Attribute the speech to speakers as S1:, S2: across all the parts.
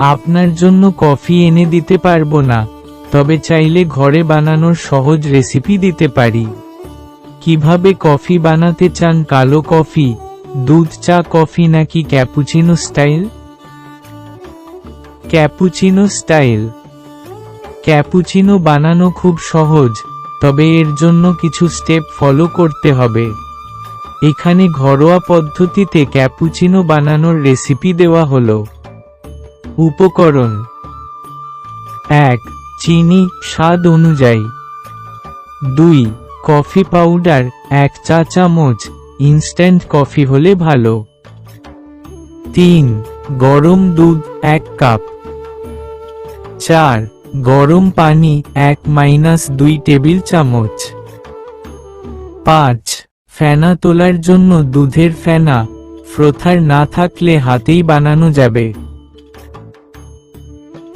S1: আপনার জন্য কফি এনে দিতে পারব না, তবে চাইলে ঘরে বানানোর সহজ রেসিপি দিতে পারি। কীভাবে কফি বানাতে চান কালো কফি, দুধ চা কফি নাকি cappuccino style? Cappuccino style. Cappuccino বানানো খুব সহজ, তবে এর জন্য কিছু স্টেপ ফলো করতে হবে। এখানে ঘরোয়া পদ্ধতিতে ক্যাপুচিনো বানানোর রেসিপি দেওয়া হলো। উপকরণ। এক, চিনি স্বাদ অনুযায়ী। দুই, কফি পাউডার, এক চা চামচ ইনস্ট্যান্ট কফি হলে ভালো। তিন, গরম দুধ, এক কাপ। চার, গরম পানি, এক মাইনাস দুই টেবিল চামচ। পাঁচ, ফেনা তোলার জন্য দুধের ফেনা ফ্রোথার না থাকলে হাতেই বানানো যাবে।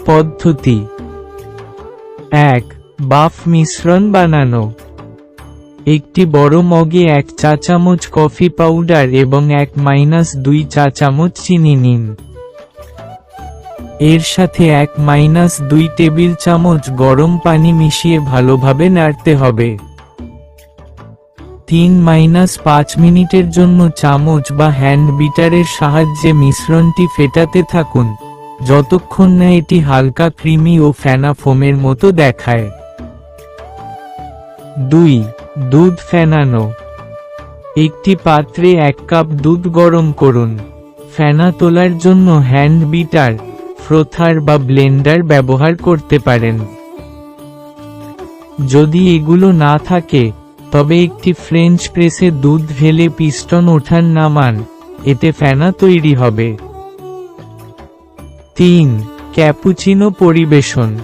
S1: পদ্ধতি। এক, বাফ মিশ্রণ বানানো। একটি বড় মগে এক চা চামচ কফি পাউডার এবং এক মাইনাস দুই চা চামচ চিনি নিন। এর সাথে এক মাইনাস দুই টেবিল চামচ গরম পানি মিশিয়ে ভালোভাবে নাড়তে হবে। তিন মাইনাস পাঁচ মিনিটের জন্য চামচ বা হ্যান্ড বিটারের সাহায্যে মিশ্রণটি ফেটাতে থাকুন। যতক্ষণ না এটি হালকা ক্রিমি ও ফেনা ফোমের মতো দেখায়। দুই, দুধ ফেনানো। একটি পাত্রে এক কাপ দুধ গরম করুন। ফেনা তোলার জন্য হ্যান্ড বিটার, ফ্রোথার বা ব্লেন্ডার ব্যবহার করতে পারেন। যদি এগুলো না থাকে, তবে একটি ফ্রেঞ্চ প্রেসে দুধ ঢেলে পিস্টন ওঠান নামান, এতে ফেনা তৈরি হবে। তিন, ক্যাপুচিনো পরিবেশন।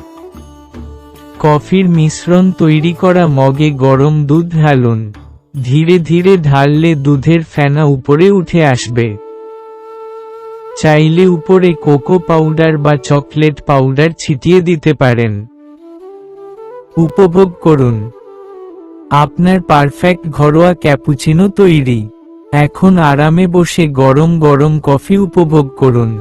S1: কফির মিশ্রণ তৈরি করা মগে গরম দুধ ঢালুন। ধীরে ধীরে ঢাললে দুধের ফেনা উপরে উঠে আসবে। চাইলে উপরে কোকো পাউডার বা চকলেট পাউডার ছিটিয়ে দিতে পারেন। উপভোগ করুন। আপনার পারফেক্ট ঘরোয়া ক্যাপুচিনো তৈরি। এখন আরামে বসে গরম গরম কফি উপভোগ করুন।